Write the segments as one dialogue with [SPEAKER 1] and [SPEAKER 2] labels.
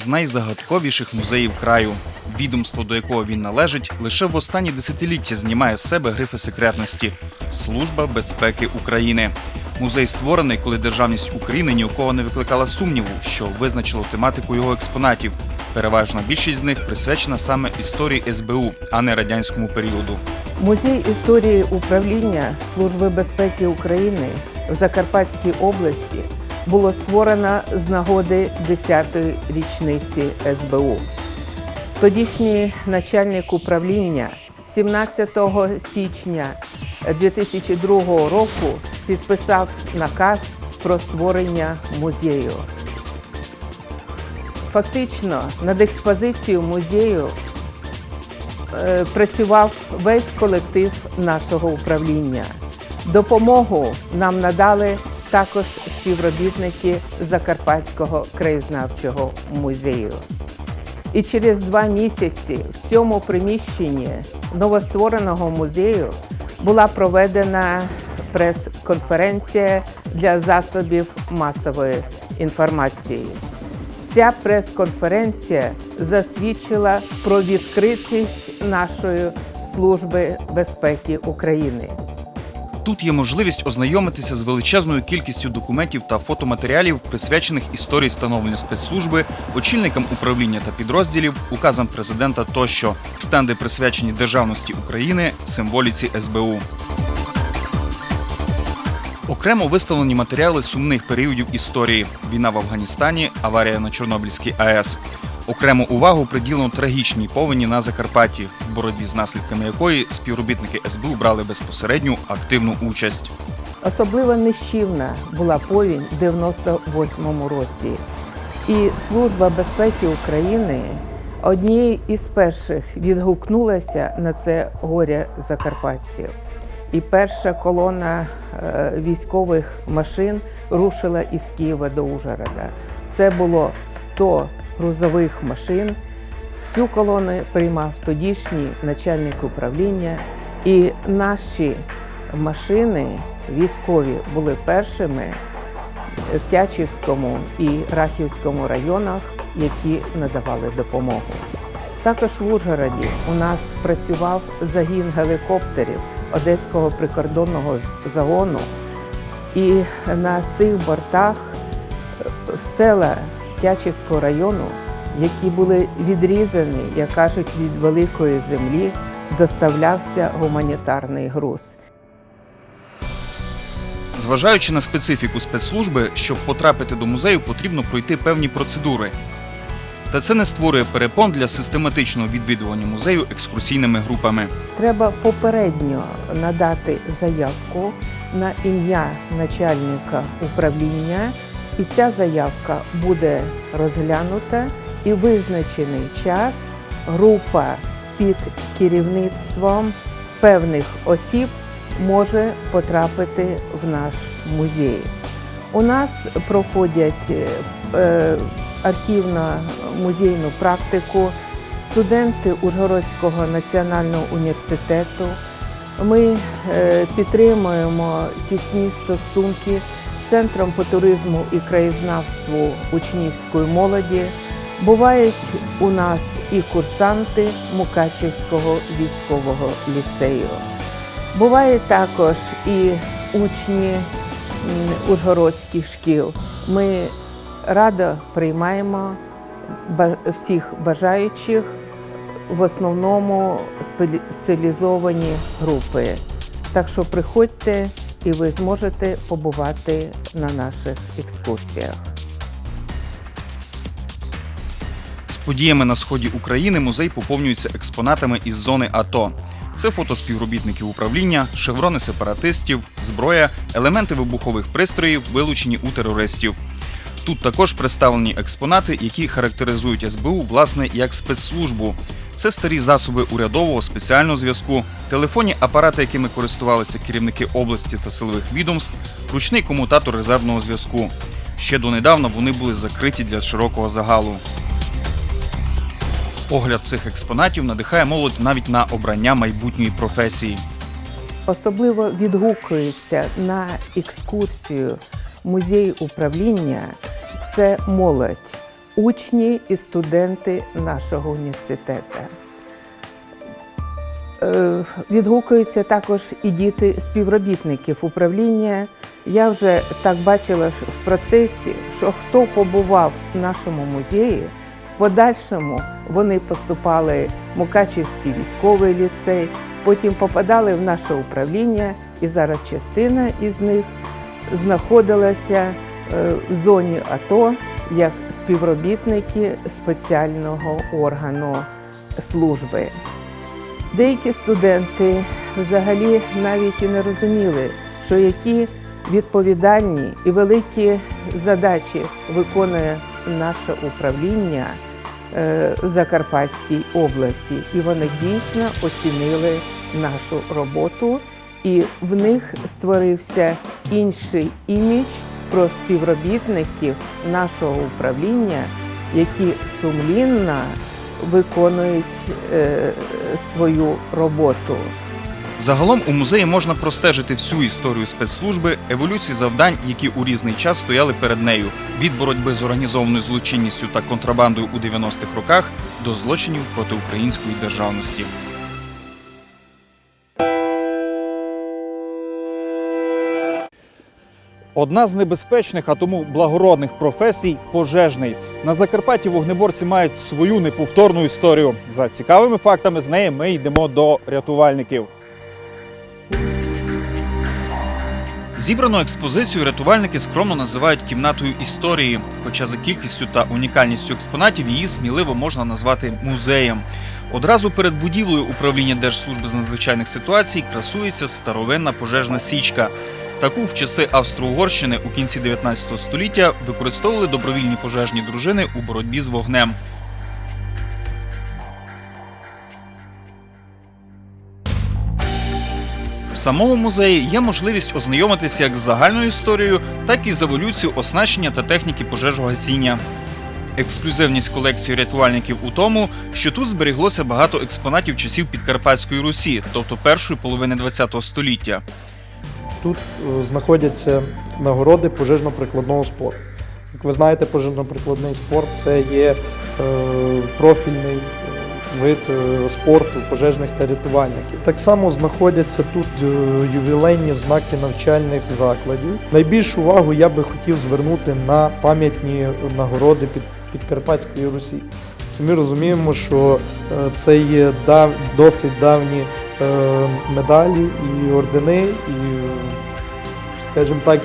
[SPEAKER 1] з найзагадковіших музеїв краю. Відомство, до якого він належить, лише в останні десятиліття знімає з себе грифи секретності Служба безпеки України. Музей створений, коли державність України ні у кого не викликала сумніву, що визначило тематику його експонатів. Переважна більшість з них присвячена саме історії СБУ, а не радянському періоду.
[SPEAKER 2] Музей історії управління Служби безпеки України в Закарпатській області було створено з нагоди 10-ї річниці СБУ. Тодішній начальник управління 17 січня 2002 року підписав наказ про створення музею. Фактично над експозицією музею е, працював весь колектив нашого управління. Допомогу нам надали також співробітники Закарпатського краєзнавчого музею. І через два місяці в цьому приміщенні новоствореного музею була проведена прес-конференція для засобів масової інформації. Ця прес-конференція засвідчила про відкритість нашої служби безпеки України.
[SPEAKER 1] Тут є можливість ознайомитися з величезною кількістю документів та фотоматеріалів, присвячених історії становлення спецслужби, очільникам управління та підрозділів, указам президента тощо, стенди присвячені державності України, символіці СБУ. Окремо виставлені матеріали сумних періодів історії: війна в Афганістані, аварія на Чорнобильській АЕС. Окрему увагу приділено трагічній повені на Закарпатті, в боротьбі з наслідками якої співробітники СБУ брали безпосередню активну участь.
[SPEAKER 2] Особливо нищівна була повінь в 98-му році. І Служба безпеки України однією із перших відгукнулася на це горе закарпатців. І перша колона е, військових машин рушила із Києва до Ужгорода. Це було 100 грузових машин. Цю колону приймав тодішній начальник управління, і наші машини військові були першими в Тячівському і Рахівському районах, які надавали допомогу. Також в Ужгороді у нас працював загін гелікоптерів Одеського прикордонного загону, і на цих бортах е, села Тячівського району, які були відрізані, як кажуть, від великої землі, доставлявся гуманітарний груз.
[SPEAKER 1] Зважаючи на специфіку спецслужби, щоб потрапити до музею, потрібно пройти певні процедури. Та це не створює перепон для систематичного відвідування музею екскурсійними групами.
[SPEAKER 2] Треба попередньо надати заявку на ім'я начальника управління, і ця заявка буде розглянута і визначений час група під керівництвом певних осіб може потрапити в наш музей. У нас проходять е, е, архівно-музейну практику студенти Ужгородського національного університету. Ми е, підтримуємо тісні стосунки Центром по туризму і краєзнавству учнівської молоді. Бувають у нас і курсанти Мукачівського військового ліцею. Буває також і учні ужгородських шкіл. Ми радо приймаємо всіх бажаючих, в основному спеціалізовані групи. Так що приходьте і ви зможете побувати на наших екскурсіях.
[SPEAKER 1] З подіями на сході України музей поповнюється експонатами із зони АТО. Це фото співробітників управління, шеврони сепаратистів, зброя, елементи вибухових пристроїв, вилучені у терористів. Тут також представлені експонати, які характеризують СБУ власне як спецслужбу. Це старі засоби урядового спеціального зв'язку, телефонні апарати, якими користувалися керівники області та силових відомств, ручний комутатор резервного зв'язку. Ще донедавна вони були закриті для широкого загалу. Огляд цих експонатів надихає молодь навіть на обрання майбутньої професії.
[SPEAKER 2] Особливо відгукується на екскурсію музей управління це молодь, учні і студенти нашого університету. Е, Відгукуються також і діти співробітників управління. Я вже так бачила в процесі, що хто побував в нашому музеї, в подальшому вони поступали в Мукачівський військовий ліцей, потім попадали в наше управління, і зараз частина із них знаходилася е, в зоні АТО як співробітники спеціального органу служби. Деякі студенти взагалі навіть і не розуміли, що які відповідальні і великі задачі виконує наше управління е, в Закарпатській області, і вони дійсно оцінили нашу роботу, і в них створився інший імідж про співробітників нашого управління, які сумлінно виконують е, свою роботу.
[SPEAKER 1] Загалом у музеї можна простежити всю історію спецслужби, еволюції завдань, які у різний час стояли перед нею, від боротьби з організованою злочинністю та контрабандою у 90-х роках до злочинів проти української державності. Одна з небезпечних, а тому благородних професій пожежний. На Закарпатті вогнеборці мають свою неповторну історію. За цікавими фактами з неї ми йдемо до рятувальників. Зібрану експозицію рятувальники скромно називають кімнатою історії, хоча за кількістю та унікальністю експонатів її сміливо можна назвати музеєм. Одразу перед будівлею управління Держслужби з надзвичайних ситуацій красується старовинна пожежна січка. Таку в часи Австро-Угорщини у кінці 19 століття використовували добровільні пожежні дружини у боротьбі з вогнем. В самому музеї є можливість ознайомитися як з загальною історією, так і з еволюцією оснащення та техніки пожежогасіння. Ексклюзивність колекції рятувальників у тому, що тут зберіглося багато експонатів часів Підкарпатської Русі, тобто першої половини ХХ століття.
[SPEAKER 3] Тут е, знаходяться нагороди пожежно-прикладного спорту. Як ви знаєте, пожежно-прикладний спорт це є е, профільний е, вид спорту пожежних та рятувальників. Так само знаходяться тут ювілейні знаки навчальних закладів. Найбільшу увагу я би хотів звернути на пам'ятні нагороди під Підкарпатської Русі. Самі розуміємо, що це є дав, досить давні медалі і ордени, і, скажімо так,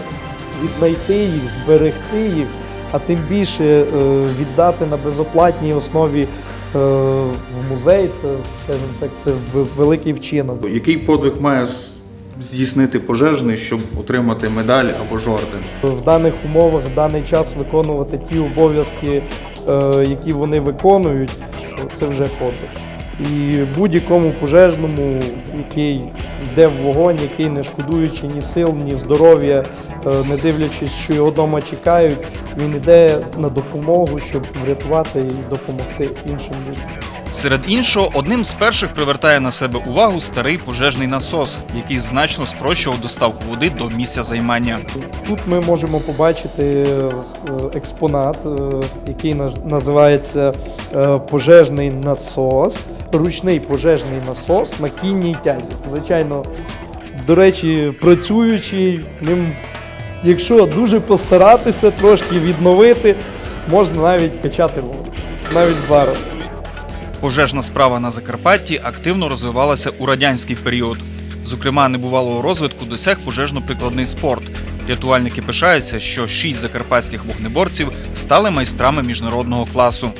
[SPEAKER 3] віднайти їх, зберегти їх, а тим більше е, віддати на безоплатній основі е, в музей, це, скажімо так, це великий вчинок.
[SPEAKER 1] Який подвиг має здійснити пожежний, щоб отримати медаль або ж орден?
[SPEAKER 3] В даних умовах в даний час виконувати ті обов'язки, е, які вони виконують, це вже подвиг. І будь-якому пожежному, який йде в вогонь, який не шкодуючи ні сил, ні здоров'я, е, не дивлячись, що його вдома чекають, він йде на допомогу, щоб врятувати і допомогти іншим людям.
[SPEAKER 1] Серед іншого, одним з перших привертає на себе увагу старий пожежний насос, який значно спрощував доставку води до місця займання.
[SPEAKER 3] Тут ми можемо побачити е, експонат, е, який називається пожежний насос, ручний пожежний насос на кінній тязі. Звичайно, до речі, працюючий ним, якщо дуже постаратися, трошки відновити, можна навіть качати воду. Навіть зараз.
[SPEAKER 1] Пожежна справа на Закарпатті активно розвивалася у радянський період. Зокрема, небувалого розвитку досяг пожежно-прикладний спорт. Рятувальники пишаються, що шість закарпатських вогнеборців стали майстрами міжнародного класу.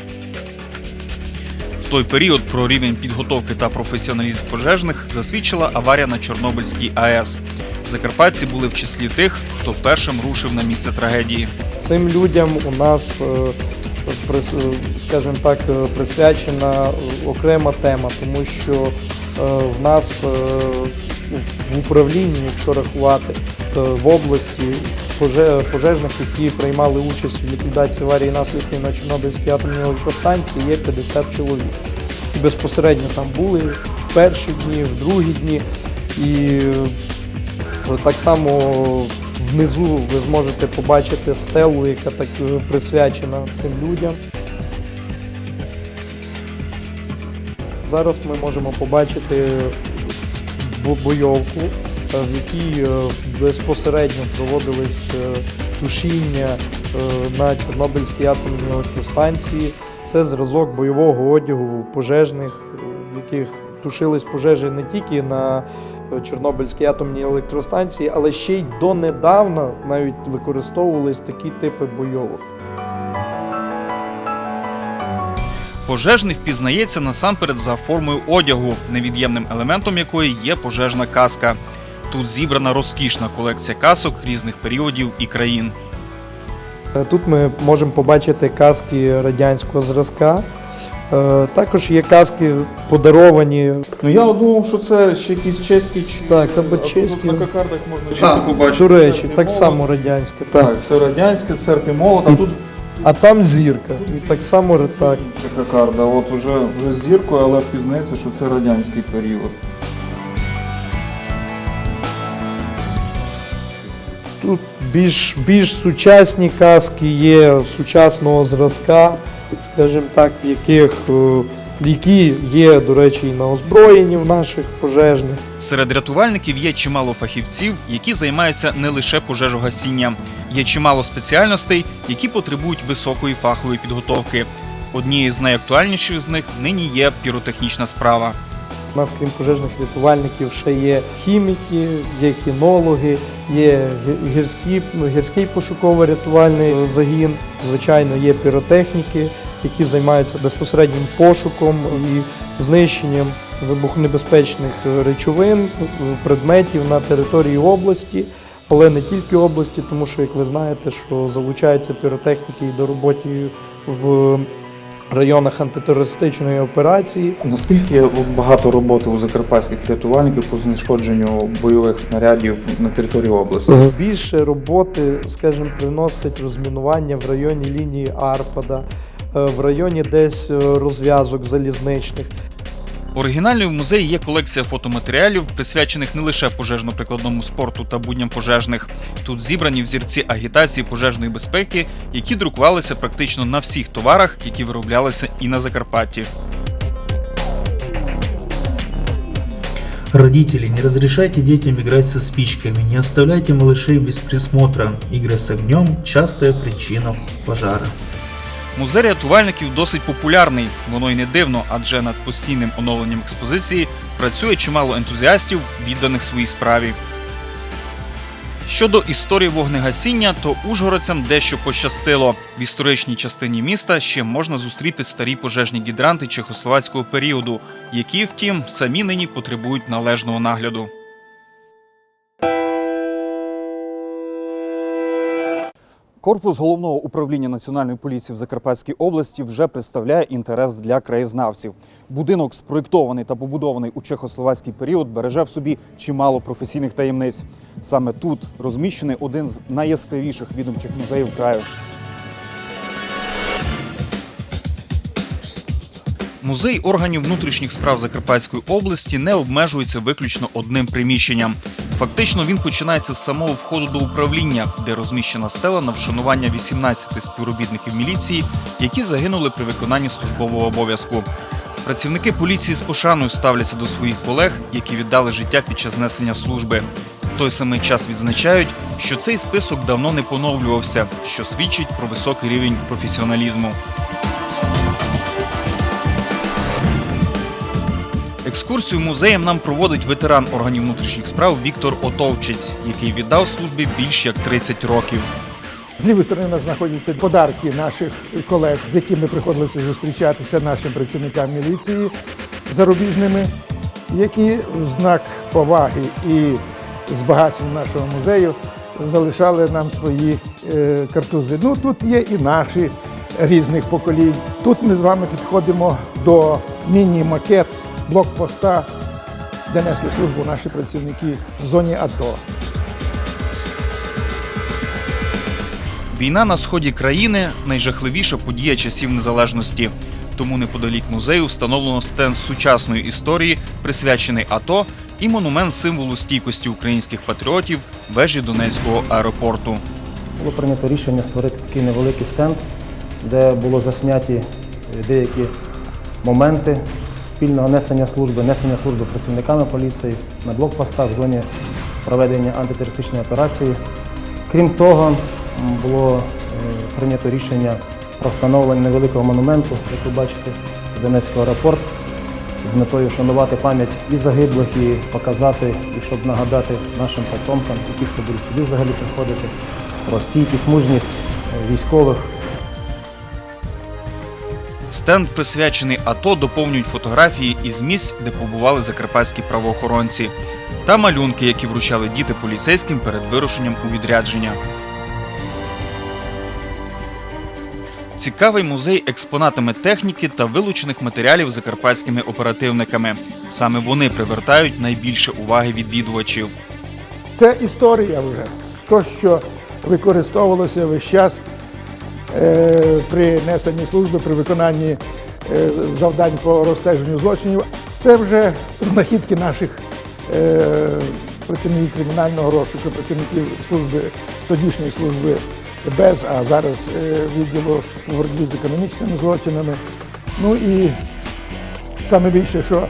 [SPEAKER 1] Той період про рівень підготовки та професіоналізм пожежних засвідчила аварія на Чорнобильській АЕС. Закарпатці були в числі тих, хто першим рушив на місце трагедії.
[SPEAKER 3] Цим людям у нас, е, е, скажімо так, е, присвячена окрема тема, тому що в нас в управлінні, якщо рахувати в області пожежних, які приймали участь у ліквідації аварії наслідків на Чорнобильській атомній електростанції, є 50 чоловік. І безпосередньо там були в перші дні, в другі дні. І е, так само внизу ви зможете побачити стелу, яка так е, присвячена цим людям. Зараз ми можемо побачити бойовку в якій е, безпосередньо проводились е, тушіння е, на Чорнобильській атомній електростанції. Це зразок бойового одягу пожежних, в яких тушились пожежі не тільки на Чорнобильській атомній електростанції, але ще й донедавна навіть використовувались такі типи бойовок.
[SPEAKER 1] Пожежний впізнається насамперед за формою одягу, невід'ємним елементом якої є пожежна каска. Тут зібрана розкішна колекція касок різних періодів і країн.
[SPEAKER 3] Е, Тут ми можемо побачити каски радянського зразка. Е, Також є каски подаровані.
[SPEAKER 4] Ну я думав, що це ще якісь чеські чи
[SPEAKER 3] Так, або
[SPEAKER 4] тут
[SPEAKER 3] чеські.
[SPEAKER 4] на кокардах можна
[SPEAKER 3] Так,
[SPEAKER 4] чітко побачити.
[SPEAKER 3] До речі, так само радянське. Так.
[SPEAKER 4] Так, це радянське, серп і молот, а тут
[SPEAKER 3] А там зірка. І так само так.
[SPEAKER 4] інша кокарда. От уже, вже з зіркою, але впізнається, що це радянський період.
[SPEAKER 3] Тут більш, більш сучасні каски є сучасного зразка, скажімо так, в яких е, які є, до речі, і на озброєнні в наших пожежних.
[SPEAKER 1] Серед рятувальників є чимало фахівців, які займаються не лише пожежогасінням. Є чимало спеціальностей, які потребують високої фахової підготовки. Однією з найактуальніших з них нині є піротехнічна справа.
[SPEAKER 3] Нас, крім пожежних рятувальників, ще є хіміки, є кінологи, є гірські, ну, гірський пошуково-рятувальний загін. Звичайно, є піротехніки, які займаються безпосереднім пошуком і знищенням вибухонебезпечних речовин, предметів на території області. Але не тільки області, тому що, як ви знаєте, що залучаються піротехніки і до роботи в районах антитерористичної операції.
[SPEAKER 4] Наскільки багато роботи у закарпатських рятувальників по знешкодженню бойових снарядів на території області?
[SPEAKER 3] Більше роботи, скажімо, приносить розмінування в районі лінії Арпада, е, в районі десь е, розв'язок залізничних.
[SPEAKER 1] Оригінальною в музеї є колекція фотоматеріалів, присвячених не лише пожежно-прикладному спорту та будням пожежних. Тут зібрані взірці агітації пожежної безпеки, які друкувалися практично на всіх товарах, які вироблялися і на Закарпатті.
[SPEAKER 5] Родители, не разрешайте детям играть со спичками, не оставляйте малышей без присмотра. Игры с огнем – частая причина пожара.
[SPEAKER 1] Музей рятувальників досить популярний. Воно й не дивно, адже над постійним оновленням експозиції працює чимало ентузіастів, відданих своїй справі. Щодо історії вогнегасіння, то ужгородцям дещо пощастило. В історичній частині міста ще можна зустріти старі пожежні гідранти чехословацького періоду, які, втім, самі нині потребують належного нагляду.
[SPEAKER 6] Корпус головного управління національної поліції в Закарпатській області вже представляє інтерес для краєзнавців. Будинок, спроєктований та побудований у чехословацький період, береже в собі чимало професійних таємниць. Саме тут розміщений один з найяскравіших відомчих музеїв краю.
[SPEAKER 1] Музей органів внутрішніх справ Закарпатської області не обмежується виключно одним приміщенням. Фактично він починається з самого входу до управління, де розміщена стела на вшанування 18 співробітників міліції, які загинули при виконанні службового обов'язку. Працівники поліції з пошаною ставляться до своїх колег, які віддали життя під час несення служби. В той самий час відзначають, що цей список давно не поновлювався, що свідчить про високий рівень професіоналізму. Екскурсію музеєм нам проводить ветеран органів внутрішніх справ Віктор Отовчець, який віддав службі більш як 30 років.
[SPEAKER 7] З лівої сторони у нас знаходяться подарки наших колег, з якими приходилося зустрічатися нашим працівникам міліції зарубіжними, які в знак поваги і збагачення нашого музею залишали нам свої е, картузи. Ну тут є і наші різних поколінь. Тут ми з вами підходимо до міні-макет блокпоста, де несли службу наші працівники в зоні АТО.
[SPEAKER 1] Війна на сході країни найжахливіша подія часів незалежності. Тому неподалік музею встановлено стенд сучасної історії, присвячений АТО, і монумент символу стійкості українських патріотів вежі Донецького аеропорту.
[SPEAKER 8] Було прийнято рішення створити такий невеликий стенд, де було засняті деякі моменти спільного несення служби, несення служби працівниками поліції на блокпостах в зоні проведення антитерористичної операції. Крім того, було е, прийнято рішення про встановлення невеликого монументу, як ви бачите, Донецький аеропорт, з метою вшанувати пам'ять і загиблих, і показати, і щоб нагадати нашим потомкам, і ті, хто будуть сюди взагалі приходити, про стійкість, мужність е, військових,
[SPEAKER 1] Стенд, присвячений АТО, доповнюють фотографії із місць, де побували закарпатські правоохоронці, та малюнки, які вручали діти поліцейським перед вирушенням у відрядження. Цікавий музей експонатами техніки та вилучених матеріалів закарпатськими оперативниками. Саме вони привертають найбільше уваги відвідувачів.
[SPEAKER 7] Це історія вже. То, що використовувалося весь час при несенні служби, при виконанні е, завдань по розстеженню злочинів, це вже знахідки наших е, працівників кримінального розшуку, працівників служби, тодішньої служби БЕЗ, а зараз е, відділу боротьби з економічними злочинами. Ну і Саме більше, що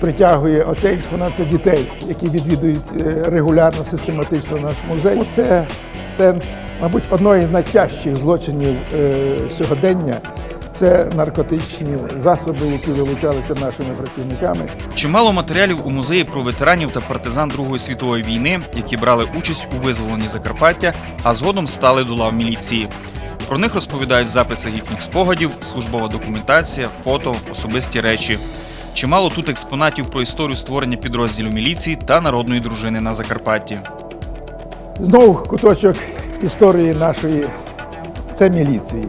[SPEAKER 7] притягує оцей експонат, це дітей, які відвідують е, регулярно, систематично наш музей. Це стенд, мабуть, одної з найтяжчих злочинів е, сьогодення. Це наркотичні засоби, які вилучалися нашими працівниками.
[SPEAKER 1] Чимало матеріалів у музеї про ветеранів та партизан Другої світової війни, які брали участь у визволенні Закарпаття, а згодом стали до лав міліції. Про них розповідають записи їхніх спогадів, службова документація, фото, особисті речі. Чимало тут експонатів про історію створення підрозділів міліції та народної дружини на Закарпатті.
[SPEAKER 7] Знову куточок історії нашої це міліції.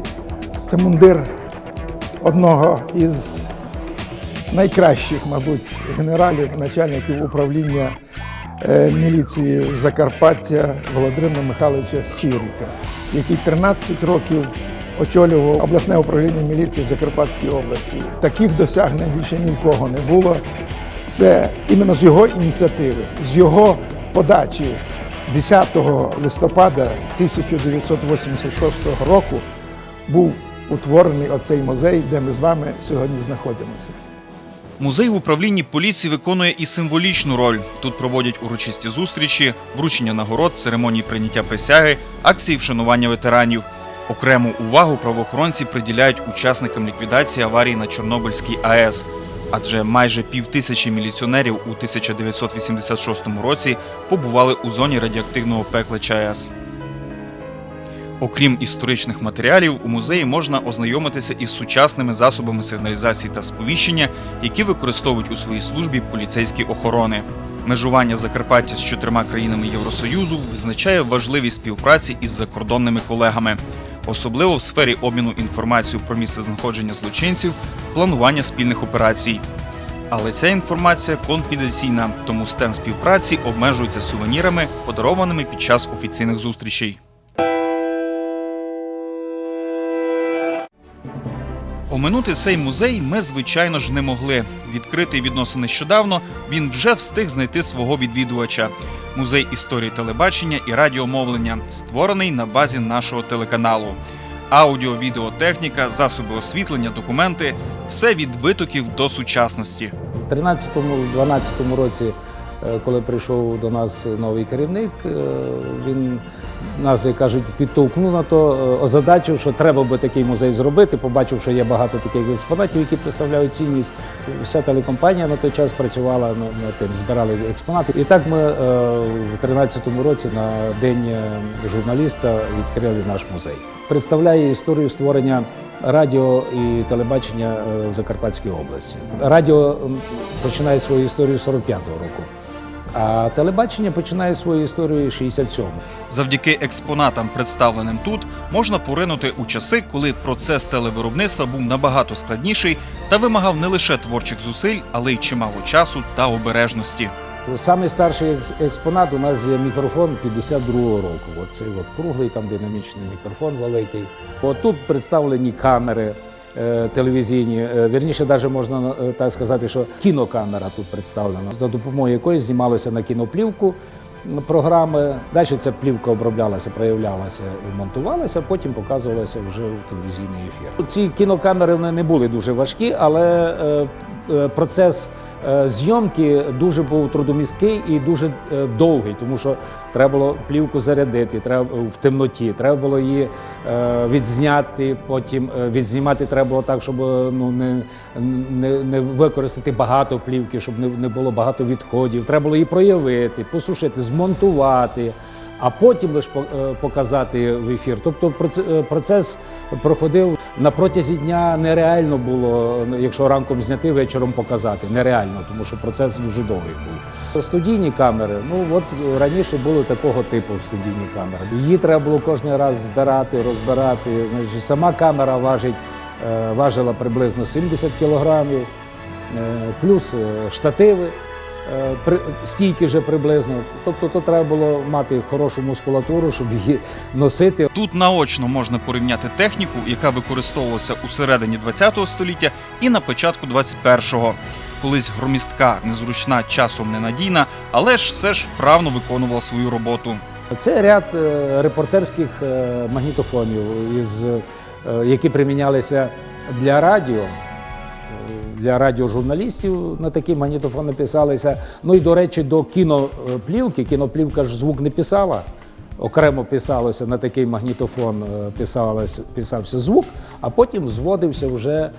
[SPEAKER 7] Це мундир одного із найкращих, мабуть, генералів, начальників управління е, міліції Закарпаття Володимира Михайловича Сірика, який 13 років очолював обласне управління міліції в Закарпатській області. Таких досягнень більше ні в кого не було. Це іменно з його ініціативи, з його подачі 10 листопада 1986 року був утворений оцей музей, де ми з вами сьогодні знаходимося.
[SPEAKER 1] Музей в управлінні поліції виконує і символічну роль. Тут проводять урочисті зустрічі, вручення нагород, церемонії прийняття присяги, акції вшанування ветеранів. Окрему увагу правоохоронці приділяють учасникам ліквідації аварії на Чорнобильській АЕС. Адже майже півтисячі міліціонерів у 1986 році побували у зоні радіоактивного пекла ЧАЕС. Окрім історичних матеріалів, у музеї можна ознайомитися із сучасними засобами сигналізації та сповіщення, які використовують у своїй службі поліцейські охорони. Межування Закарпаття з чотирма країнами Євросоюзу визначає важливість співпраці із закордонними колегами, особливо в сфері обміну інформацією про місце знаходження злочинців, планування спільних операцій. Але ця інформація конфіденційна, тому стен співпраці обмежується сувенірами, подарованими під час офіційних зустрічей. Оминути цей музей ми, звичайно ж, не могли. Відкритий відносно нещодавно, він вже встиг знайти свого відвідувача. Музей історії телебачення і радіомовлення, створений на базі нашого телеканалу. Аудіо, відеотехніка, засоби освітлення, документи все від витоків до сучасності.
[SPEAKER 9] У 13-12 році, е, коли прийшов до нас новий керівник, е, він нас, як кажуть, підтовкнув на то, е, озадачив, що треба би такий музей зробити. Побачив, що є багато таких експонатів, які представляють цінність. Вся телекомпанія на той час працювала над тим, збирали експонати. І так ми е, в 13-му році на день е, журналіста відкрили наш музей. Представляє історію створення радіо і телебачення в Закарпатській області. Радіо починає свою історію з 45-го року, а телебачення починає свою історію з 67-го.
[SPEAKER 1] Завдяки експонатам, представленим тут, можна поринути у часи, коли процес телевиробництва був набагато складніший та вимагав не лише творчих зусиль, але й чимало часу та обережності.
[SPEAKER 9] Самий старший експонат у нас є мікрофон 52-го року. Оцей от круглий, там динамічний мікрофон великий. От тут представлені камери телевізійні. Е, Вірніше, навіть можна е, так сказати, що кінокамера тут представлена, за допомогою якої знімалося на кіноплівку програми. Далі ця плівка оброблялася, проявлялася і монтувалася, потім показувалася вже в телевізійний ефір. Ці кінокамери не були дуже важкі, але е, е, процес е, зйомки дуже був трудомісткий і дуже е, довгий, тому що треба було плівку зарядити, треба в темноті, треба було її е, відзняти, потім е, відзнімати треба було так, щоб е, ну, не, не, не використати багато плівки, щоб не, не було багато відходів. Треба було її проявити, посушити, змонтувати. А потім лише е, показати в ефір. Тобто е, процес проходив на протязі дня нереально було, якщо ранком зняти, вечором показати. Нереально, тому що процес дуже довгий був. Студійні камери, ну от раніше були такого типу студійні камери. Її треба було кожен раз збирати, розбирати. Значить, сама камера важить, е, важила приблизно 70 кілограмів, плюс штативи. Е, Стійки вже приблизно. Тобто то треба було мати хорошу мускулатуру, щоб її носити.
[SPEAKER 1] Тут наочно можна порівняти техніку, яка використовувалася у середині ХХ століття і на початку 21-го. Колись громістка, незручна, часом ненадійна, але ж все ж вправно виконувала свою роботу.
[SPEAKER 9] Це ряд е, репортерських е, магнітофонів, які примінялися для радіо. Для радіожурналістів на такі магнітофон написалися. Ну і до речі, до кіноплівки. Кіноплівка ж звук не писала. Окремо писалося на такий магнітофон, е, писався звук, а потім зводився вже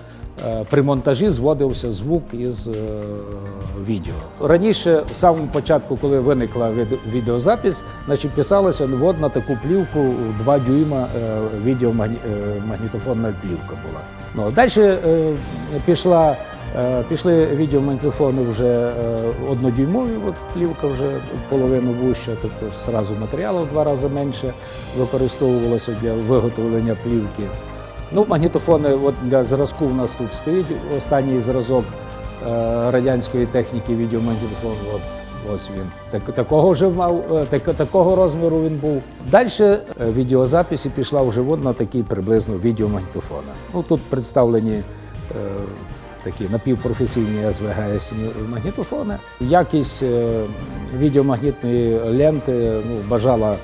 [SPEAKER 9] при монтажі зводився звук із е, відео. Раніше, в самому початку, коли виникла від- відеозапис, значить писалося от на таку плівку 2 дюйма е, відеомагнітофонна плівка була. Ну, далі е, пішла, е, пішли відеомагнітофони вже е, однодюймові, от плівка вже половину вуща, тобто зразу матеріалу в два рази менше використовувалося для виготовлення плівки. Ну, магнітофони от для зразку у нас тут стоїть останній зразок е, радянської техніки відеомагнітофон. От, ось він. Так, такого вже мав, е, так, такого розміру він був. Далі е, відеозапис і пішла вже на такі приблизно відеомагнітофони. Ну, тут представлені е, такі напівпрофесійні СВГС магнітофони. Якість е, відеомагнітної ленти ну, бажала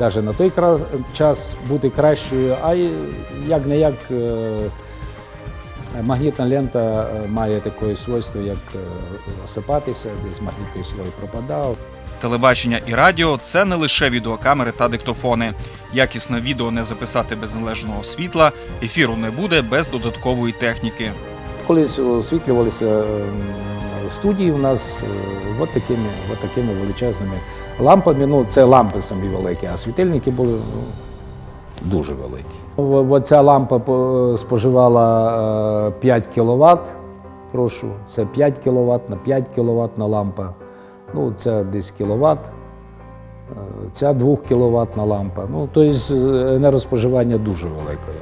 [SPEAKER 9] навіть на той час бути кращою, а як не як магнітна лента е, має таке свойство, як е, осипатися, десь магнітний слой пропадав.
[SPEAKER 1] Телебачення і радіо це не лише відеокамери та диктофони. Якісне відео не записати без належного світла, ефіру не буде без додаткової техніки.
[SPEAKER 9] Колись освітлювалися е, студії у нас е, от такими, от такими величезними лампами. Ну, це лампи самі великі, а світильники були ну, дуже великі. Оця лампа споживала е, 5 кВт. Прошу, це 5 кВт на 5 кВт лампа. Ну, це десь кВт. Ця 2 кВт лампа. Ну, тобто е, енергоспоживання дуже велике.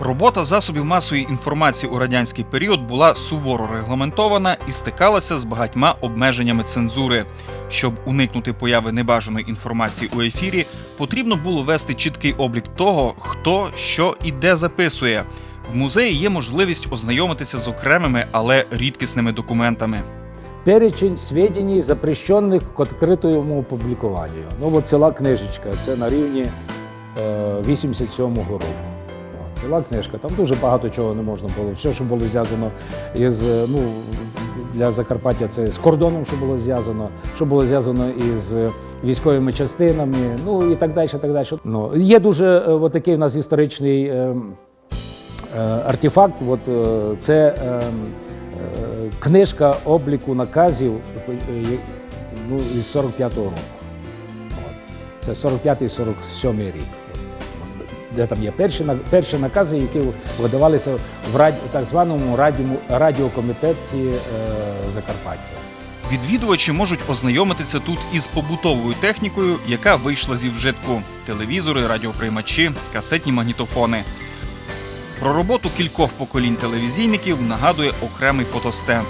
[SPEAKER 1] Робота засобів масової інформації у радянський період була суворо регламентована і стикалася з багатьма обмеженнями цензури. Щоб уникнути появи небажаної інформації у ефірі, потрібно було вести чіткий облік того, хто, що і де записує. В музеї є можливість ознайомитися з окремими, але рідкісними документами.
[SPEAKER 9] Перечень сведений, запрещених к відкритому публікуванню. Ну, от ціла книжечка, це на рівні е, 87-го року. Ціла книжка, там дуже багато чого не можна було. Все, що було зв'язано із е, ну, для Закарпаття, це з кордоном, що було зв'язано, що було зв'язано із військовими частинами, ну і так далі. Так далі. Ну, є дуже е, от такий у нас історичний. е, Е, артефакт, от, е, це е, е, книжка обліку наказів ну, із 45-го року. Це 45-47 рік. Де там є перші, перші накази, які видавалися в раді, так званому радіому, радіокомітеті е, Закарпаття.
[SPEAKER 1] Відвідувачі можуть ознайомитися тут із побутовою технікою, яка вийшла зі вжитку: телевізори, радіоприймачі, касетні магнітофони. Про роботу кількох поколінь телевізійників нагадує окремий фотостенд.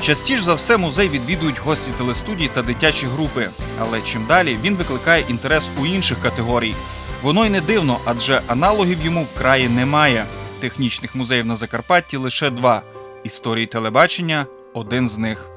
[SPEAKER 1] Частіше за все музей відвідують гості телестудій та дитячі групи, але чим далі він викликає інтерес у інших категорій. Воно й не дивно, адже аналогів йому в краї немає. Технічних музеїв на Закарпатті лише два. Історії телебачення один з них.